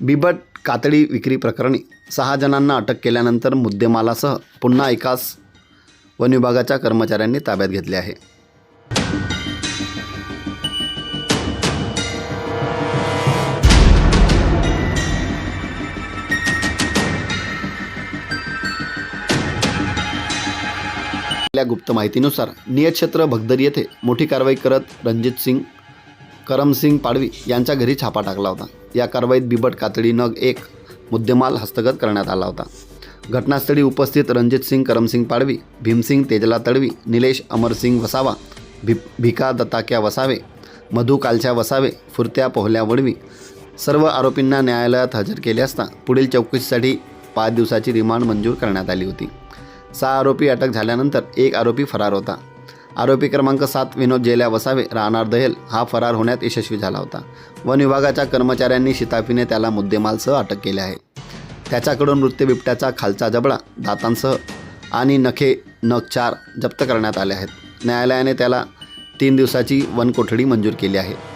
बिबट कातडी विक्री प्रकरणी सहा जणांना अटक केल्यानंतर मुद्देमालासह पुन्हा एकास वन विभागाच्या कर्मचाऱ्यांनी ताब्यात घेतले आहे. आपल्या गुप्त माहितीनुसार नियत क्षेत्र भगदरी येथे मोठी कारवाई करत रणजित सिंग करमसिंग पाडवी यांच्या घरी छापा टाकला होता. या कारवाईत बिबट कातडी नग एक मुद्देमाल हस्तगत करण्यात आला होता. घटनास्थळी उपस्थित रणजित सिंग करमसिंग पाडवी भीमसिंग तेजला तडवी निलेश अमरसिंग वसावा भी भिका दत्ताक्या वसावे मधु कालच्या वसावे फुरत्या पोहल्या वडवी सर्व आरोपींना न्यायालयात हजर केले असता पुढील चौकशीसाठी पाच दिवसाची रिमांड मंजूर करण्यात आली होती. सहा आरोपी अटक झाल्यानंतर एक आरोपी फरार होता. आरोपी क्रमांक सात विनोद जेल्या वसावे राहणार दहेल हा फरार होण्यात यशस्वी झाला होता. वन विभागाच्या कर्मचाऱ्यांनी शिताफीने त्याला मुद्देमालसह अटक केली आहे. त्याच्याकडून मृत्यू बिबट्याचा खालचा जबडा दातांसह आणि नखे नख चार जप्त करण्यात आले आहेत. न्यायालयाने त्याला तीन दिवसाची वनकोठडी मंजूर केली आहे.